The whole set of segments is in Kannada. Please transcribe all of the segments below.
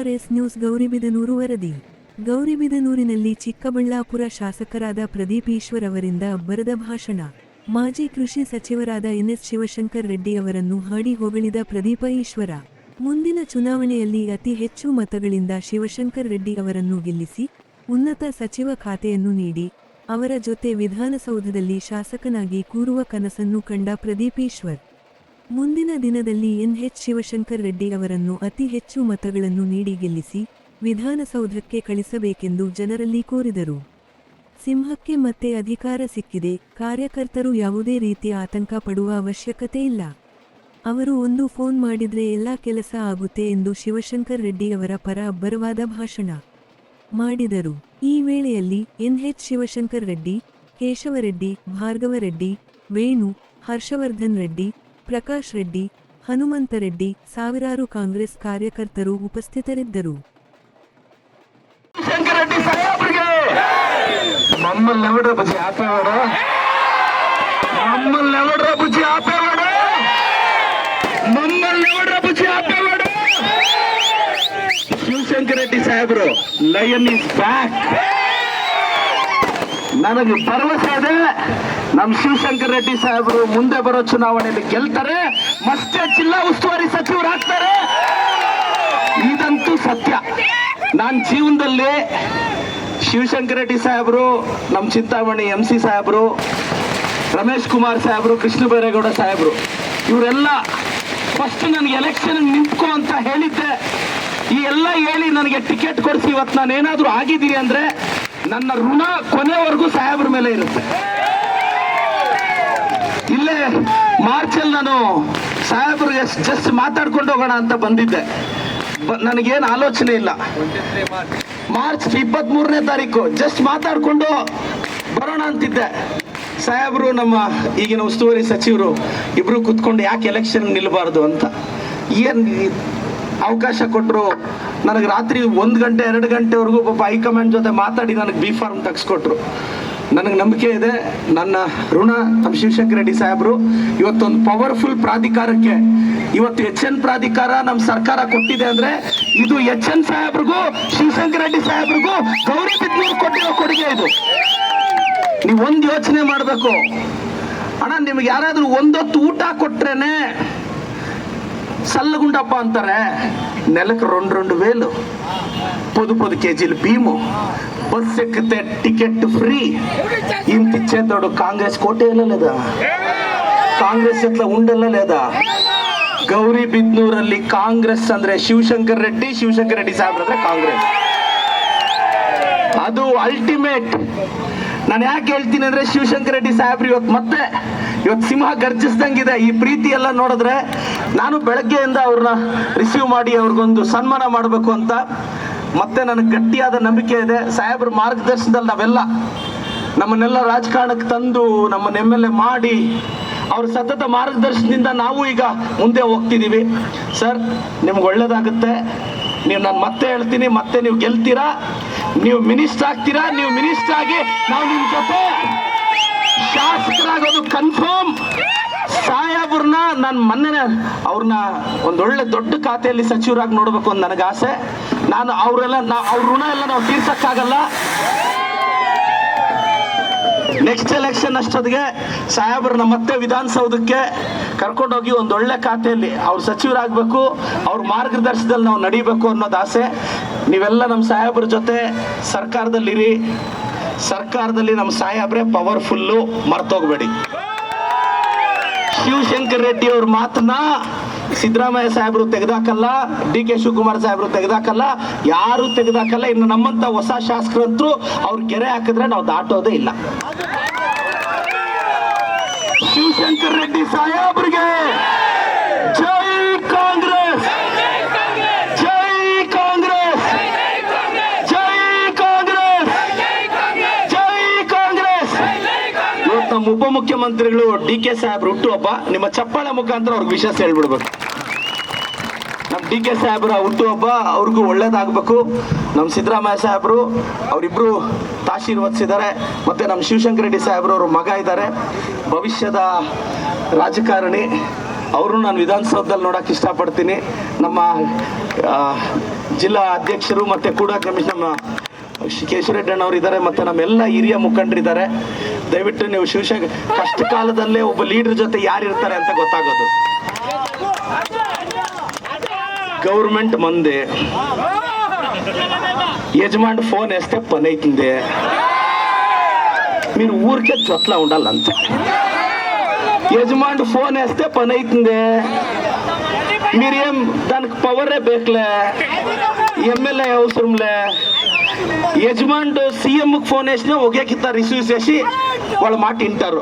ಆರ್ಆರ್ಎಸ್ ನ್ಯೂಸ್ ಗೌರಿಬಿದನೂರು ವರದಿ. ಗೌರಿಬಿದನೂರಿನಲ್ಲಿ ಚಿಕ್ಕಬಳ್ಳಾಪುರ ಶಾಸಕರಾದ ಪ್ರದೀಪ್ ಈಶ್ವರ್ ಅವರಿಂದ ಬರೆದ ಭಾಷಣ. ಮಾಜಿ ಕೃಷಿ ಸಚಿವರಾದ ಎನ್ಎಸ್ ಶಿವಶಂಕರ್ ರೆಡ್ಡಿ ಅವರನ್ನು ಹಾಡಿ ಹೊಗಳಿದ ಪ್ರದೀಪ ಈಶ್ವರ. ಮುಂದಿನ ಚುನಾವಣೆಯಲ್ಲಿ ಅತಿ ಹೆಚ್ಚು ಮತಗಳಿಂದ ಶಿವಶಂಕರ್ ರೆಡ್ಡಿ ಅವರನ್ನು ಗೆಲ್ಲಿಸಿ ಉನ್ನತ ಸಚಿವ ಖಾತೆಯನ್ನು ನೀಡಿ, ಅವರ ಜೊತೆ ವಿಧಾನಸೌಧದಲ್ಲಿ ಶಾಸಕನಾಗಿ ಕೂರುವ ಕನಸನ್ನು ಕಂಡ ಪ್ರದೀಪ್ ಈಶ್ವರ್. ಮುಂದಿನ ದಿನದಲ್ಲಿ ಎನ್ಎಚ್ ಶಿವಶಂಕರ್ ರೆಡ್ಡಿ ಅವರನ್ನು ಅತಿ ಹೆಚ್ಚು ಮತಗಳನ್ನು ನೀಡಿ ಗೆಲ್ಲಿಸಿ ವಿಧಾನಸೌಧಕ್ಕೆ ಕಳಿಸಬೇಕೆಂದು ಜನರಲ್ಲಿ ಕೋರಿದರು. ಸಿಂಹಕ್ಕೆ ಮತ್ತೆ ಅಧಿಕಾರ ಸಿಕ್ಕಿದೆ, ಕಾರ್ಯಕರ್ತರು ಯಾವುದೇ ರೀತಿಯ ಆತಂಕ ಪಡುವ ಅವಶ್ಯಕತೆ ಇಲ್ಲ. ಅವರು ಒಂದು ಫೋನ್ ಮಾಡಿದ್ರೆ ಎಲ್ಲ ಕೆಲಸ ಆಗುತ್ತೆ ಎಂದು ಶಿವಶಂಕರ್ ರೆಡ್ಡಿ ಅವರ ಪರ ಅಬ್ಬರವಾದ ಭಾಷಣ ಮಾಡಿದರು. ಈ ವೇಳೆಯಲ್ಲಿ ಎನ್ಎಚ್ ಶಿವಶಂಕರ್ ರೆಡ್ಡಿ ಕೇಶವರೆಡ್ಡಿ ಭಾರ್ಗವರೆಡ್ಡಿ ವೇಣು, ಹರ್ಷವರ್ಧನ್ ರೆಡ್ಡಿ ಪ್ರಕಾಶ್ ರೆಡ್ಡಿ ಹನುಮಂತರೆಡ್ಡಿ ಸಾವಿರಾರು ಕಾಂಗ್ರೆಸ್ ಕಾರ್ಯಕರ್ತರು ಉಪಸ್ಥಿತರಿದ್ದರು. ಶಿವಶಂಕರ ರೆಡ್ಡಿ ಸಾಹೇಬರು ಲಯನ್ ಇಸ್ ಬ್ಯಾಕ್. ನನಗೆ ಭರವಸೆ ಇದೆ. ನಮ್ಮ ಶಿವಶಂಕರ ರೆಡ್ಡಿ ಸಾಹೇಬರು ಮುಂದೆ ಬರೋ ಚುನಾವಣೆಯಲ್ಲಿ ಗೆಲ್ತಾರೆ. ಮತ್ತೆ ಜಿಲ್ಲಾ ಉಸ್ತುವಾರಿ ಸಚಿವರಾಗ್ತಾರೆ ಇದಂತೂ ಸತ್ಯ. ನಾನು ಜೀವನದಲ್ಲಿ ಶಿವಶಂಕರ ರೆಡ್ಡಿ ಸಾಹೇಬರು ನಮ್ಮ ಚಿಂತಾಮಣಿ ಎಂ ಸಿ ಸಾಹೇಬರು, ರಮೇಶ್ ಕುಮಾರ್ ಸಾಹೇಬರು, ಕೃಷ್ಣ ಬೈರೇಗೌಡ ಸಾಹೇಬರು, ಇವರೆಲ್ಲ ಫಸ್ಟ್ ನನಗೆ ಎಲೆಕ್ಷನ್ ನಿಂತ್ಕೊ ಅಂತ ಹೇಳಿದ್ದೆ. ಈ ಎಲ್ಲ ಹೇಳಿ ನನಗೆ ಟಿಕೆಟ್ ಕೊಡಿಸಿ ಇವತ್ತು ನಾನು ಏನಾದರೂ ಆಗಿದ್ದೀನಿ ಅಂದ್ರೆ ನನ್ನ ಋಣ ಕೊನೆವರೆಗೂ ಸಾಹೇಬ್ರ ಮೇಲೆ ಇರುತ್ತೆ. ಇಲ್ಲೇ ಮಾರ್ಚಲ್ಲಿ ನಾನು ಸಾಹೇಬ್ರಿಗೆ ಜಸ್ಟ್ ಮಾತಾಡ್ಕೊಂಡು ಹೋಗೋಣ ಅಂತ ಬಂದಿದ್ದೆ. ನನಗೇನು ಆಲೋಚನೆ ಇಲ್ಲ. ಮಾರ್ಚ್ ಇಪ್ಪತ್ತ್ ಮೂರನೇ ತಾರೀಕು, ಜಸ್ಟ್ ಮಾತಾಡ್ಕೊಂಡು ಬರೋಣ ಅಂತಿದ್ದೆ. ಸಾಹೇಬರು, ನಮ್ಮ ಈಗಿನ ಉಸ್ತುವಾರಿ ಸಚಿವರು ಇಬ್ರು ಕುತ್ಕೊಂಡು ಯಾಕೆ ಎಲೆಕ್ಷನ್ ನಿಲ್ಲಬಾರ್ದು ಅಂತ. ಏನ್ ಅವಕಾಶ ಕೊಟ್ಟರು ನನಗೆ ರಾತ್ರಿ ಒಂದು ಗಂಟೆ, ಎರಡು ಗಂಟೆವರೆಗೂ ಪಾಪ ಹೈಕಮಾಂಡ್ ಜೊತೆ ಮಾತಾಡಿ ನನಗೆ ಬಿ ಫಾರ್ಮ್ ತೆಗೆಸ್ಕೊಟ್ರು. ನನಗೆ ನಂಬಿಕೆ ಇದೆ. ನನ್ನ ಋಣ ನಮ್ಮ ಶಿವಶಂಕರ ರೆಡ್ಡಿ ಸಾಹೇಬರು, ಇವತ್ತೊಂದು ಪವರ್ಫುಲ್ ಪ್ರಾಧಿಕಾರಕ್ಕೆ, ಇವತ್ತು ಎಚ್ ಎನ್ ಪ್ರಾಧಿಕಾರ ನಮ್ಮ ಸರ್ಕಾರ ಕೊಟ್ಟಿದೆ ಅಂದ್ರೆ ಇದು ಎಚ್ ಎನ್ ಸಾಹೇಬ್ರಿಗೂ ಶಿವಶಂಕರ ರೆಡ್ಡಿ ಸಾಹೇಬ್ರಿಗೂ ಗೌರಿ ಬಿದ್ನೂರು ಕೊಟ್ಟಿರೋ ಕೊಡುಗೆ ಇದು. ನೀವು ಒಂದು ಯೋಚನೆ ಮಾಡಬೇಕು. ಅಣ್ಣ, ನಿಮ್ಗೆ ಯಾರಾದರೂ ಒಂದೊತ್ತು ಊಟ ಕೊಟ್ರೇನೆ సల్లగుండప్ప అంటారే నెలకు రెండు రెండు వేలు పొదు పొదు కేజీలు భీము బస్ ఎక్కితే టికెట్ ఫ్రీ ఇంత ఇచ్చేతోడు కాంగ్రెస్ కోటేలా లేదా ಕಾಂಗ್ರೆಸ್ ಎತ್ಲ ಉಂಡೆಲ್ಲ లేదా ಗೌರಿ ಬಿದ್ನೂರಲ್ಲಿ ಕಾಂಗ್ರೆಸ್ ಅಂದ್ರೆ ಶಿವಶಂಕರ್ ರೆಡ್ಡಿ ಶಿವಶಂಕರ್ ರೆಡ್ಡಿ ಸಾಹೇಬ್ರ ಅಂದ್ರೆ ಕಾಂಗ್ರೆಸ್ ಅದು ಅಲ್ಟಿಮೇಟ್ ನಾನು ಯಾಕೆ ಹೇಳ್ತೀನಿ ಅಂದ್ರೆ ಶಿವಶಂಕರ ರೆಡ್ಡಿ ಸಾಹೇಬ್ರು ಇವತ್ತು ಮತ್ತೆ ಇವತ್ತು ಸಿಂಹ ಗರ್ಜಿಸ್ದಂಗಿದೆ. ಈ ಪ್ರೀತಿ ಎಲ್ಲ ನೋಡಿದ್ರೆ ನಾನು ಬೆಳಗ್ಗೆಯಿಂದ ಅವ್ರನ್ನ ರಿಸೀವ್ ಮಾಡಿ ಅವ್ರಿಗೊಂದು ಸನ್ಮಾನ ಮಾಡಬೇಕು ಅಂತ ಮತ್ತೆ ನನಗೆ ಗಟ್ಟಿಯಾದ ನಂಬಿಕೆ ಇದೆ. ಸಾಹೇಬ್ರ ಮಾರ್ಗದರ್ಶನದಲ್ಲಿ ನಾವೆಲ್ಲ ನಮ್ಮನ್ನೆಲ್ಲ ರಾಜಕಾರಣಕ್ಕೆ ತಂದು ನಮ್ಮನ್ನ ಎಂ ಎಲ್ ಎ ಮಾಡಿ ಅವ್ರ ಸತತ ಮಾರ್ಗದರ್ಶನದಿಂದ ನಾವು ಈಗ ಮುಂದೆ ಹೋಗ್ತಿದ್ದೀವಿ ಸರ್, ನಿಮ್ಗೆ ಒಳ್ಳೇದಾಗುತ್ತೆ. ನೀವು ನಾನು ಮತ್ತೆ ಹೇಳ್ತೀನಿ, ಮತ್ತೆ ನೀವು ಗೆಲ್ತೀರಾ? ನೀವು ಮಿನಿಸ್ಟರ್ ಆಗ್ತೀರಾ? ನೀವು ಮಿನಿಸ್ಟರ್ ಆಗಿ ನಾವು ನಿಮ್ಮ ಜೊತೆ ಶಾಸಕರಾಗೋದು ಕನ್ಫರ್ಮ್ ಸಾಹೇಬ್ರನ್ನ ನಾನು ಮೊನ್ನೆ ಅವ್ರನ್ನ ಒಂದೊಳ್ಳೆ ದೊಡ್ಡ ಖಾತೆಯಲ್ಲಿ ಸಚಿವರಾಗಿ ನೋಡ್ಬೇಕು ಅಂತ ನನಗೆ ಆಸೆ. ನಾನು ಅವರೆಲ್ಲ ಅವ್ರ ಋಣ ಎಲ್ಲ ನಾವು ತೀರ್ಸಕ್ಕಾಗಲ್ಲ. ನೆಕ್ಸ್ಟ್ ಎಲೆಕ್ಷನ್ ಅಷ್ಟೊತ್ತಿಗೆ ಸಾಹೇಬ್ರನ್ನ ಮತ್ತೆ ವಿಧಾನಸೌಧಕ್ಕೆ ಕರ್ಕೊಂಡೋಗಿ ಒಂದು ಒಳ್ಳೆ ಖಾತೆಯಲ್ಲಿ ಅವ್ರು ಸಚಿವರಾಗಬೇಕು, ಅವ್ರ ಮಾರ್ಗದರ್ಶನದಲ್ಲಿ ನಾವು ನಡಿಬೇಕು ಅನ್ನೋದು ಆಸೆ. ನೀವೆಲ್ಲ ನಮ್ಮ ಸಾಹೇಬ್ರ ಜೊತೆ ಸರ್ಕಾರದಲ್ಲಿರಿ. ಸರ್ಕಾರದಲ್ಲಿ ನಮ್ಮ ಸಾಹೇಬ್ರೆ ಪವರ್ಫುಲ್ಲು ಮರ್ತೋಗ್ಬೇಡಿ. ಶಿವಶಂಕರ್ ರೆಡ್ಡಿ ಅವ್ರ ಮಾತನ್ನ ಸಿದ್ದರಾಮಯ್ಯ ಸಾಹೇಬರು ತೆಗೆದಾಕಲ್ಲ, ಡಿ ಕೆ ಶಿವಕುಮಾರ್ ಸಾಹೇಬರು ತೆಗೆದಾಕಲ್ಲ, ಯಾರು ತೆಗೆದಾಕಲ್ಲ, ಇನ್ನು ನಮ್ಮಂತ ಹೊಸ ಶಾಸಕರಂತೂ ಅವ್ರ ಗೆರೆ ಹಾಕಿದ್ರೆ ನಾವು ದಾಟೋದೇ ಇಲ್ಲ. ಶಿವಶಂಕರ್ ರೆಡ್ಡಿ ಸಾಹೇಬ್ರಿಗೆ ಜೈ ಕಾಂಗ್ರೆಸ್ ಜೈ ಕಾಂಗ್ರೆಸ್ ಜೈ ಕಾಂಗ್ರೆಸ್ ಜೈ ಕಾಂಗ್ರೆಸ್ ಉಪಮುಖ್ಯಮಂತ್ರಿಗಳು ಡಿ ಕೆ ಸಾಹೇಬ್ರು ಹುಟ್ಟುಹಬ್ಬ, ನಿಮ್ಮ ಚಪ್ಪಾಳೆ ಮುಖಾಂತರ ಅವ್ರಿಗೆ ವಿಶೇಷ ಹೇಳ್ಬಿಡ್ಬೇಕು. ನಮ್ಮ ಡಿ ಕೆ ಸಾಹೇಬ್ರ ಹುಟ್ಟುಹಬ್ಬ ಅವ್ರಿಗೂ ಒಳ್ಳೇದಾಗಬೇಕು. ನಮ್ಮ ಸಿದ್ದರಾಮಯ್ಯ ಸಾಹೇಬರು ಅವರಿಬ್ಬರು ಆಶೀರ್ವದಿಸಿದ್ದಾರೆ ಮತ್ತು ನಮ್ಮ ಶಿವಶಂಕರ ರೆಡ್ಡಿ ಸಾಹೇಬ್ರು ಅವ್ರ ಮಗ ಇದ್ದಾರೆ. ಭವಿಷ್ಯದ ರಾಜಕಾರಣಿ ಅವರು ನಾನು ವಿಧಾನಸೌಧದಲ್ಲಿ ನೋಡಕ್ಕೆ ಇಷ್ಟಪಡ್ತೀನಿ. ನಮ್ಮ ಜಿಲ್ಲಾ ಅಧ್ಯಕ್ಷರು ಮತ್ತು ಕೂಡ ಕಮಿಷನ್ ಅಣ್ಣವ್ರು ಇದ್ದಾರೆ ಮತ್ತು ನಮ್ಮೆಲ್ಲ ಹಿರಿಯ ಮುಖಂಡರಿದ್ದಾರೆ ದಯವಿಟ್ಟು ನೀವು ಶಿವಶಂಕರ್ ಕಷ್ಟ ಕಾಲದಲ್ಲೇ ಒಬ್ಬ ಲೀಡರ್ ಜೊತೆ ಯಾರು ಇರ್ತಾರೆ ಅಂತ ಗೊತ್ತಾಗೋದು గవర్నమెంట్ మంది యజమాని ఫోన్ వేస్తే పని అవుతుంది మీరు ఊరికే చోట్ల ఉండాలంతే యజమాని ఫోన్ వేస్తే పని అవుతుంది మీరేం దానికి పవరే బేక్లే ఎమ్మెల్యే అవసరంలే యజమానుడు సీఎంకి ఫోన్ వేసినా ఒకే కింద రిసీవ్ చేసి వాళ్ళ మాట వింటారు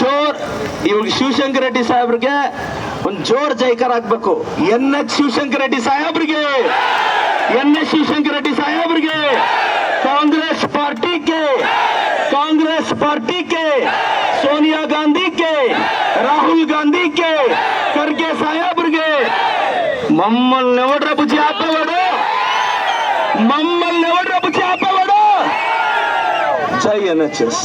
ಜೋರ್ ಇವಾಗ ಶಿವಶಂಕರ ರೆಡ್ಡಿ ಸಾಹೇಬ್ರಿಗೆ ಒಂದು ಜೋರ್ ಜೈಕಾರ ಆಗ್ಬೇಕು ಎನ್ ಎಚ್ ಶಿವಶಂಕರ ರೆಡ್ಡಿ ಸಾಹೇಬ್ರಿಗೆ ಎನ್ ಎಚ್ ಶಿವಶಂಕರ ರೆಡ್ಡಿ ಸಾಹೇಬ್ರಿಗೆ Congress party K Congress party మమ్మల్ని ఎవడు రపు చేపవాడు? మమ్మల్ని ఎవడు రపు చేపవాడు? జై ఎన్హెచ్ఎస్.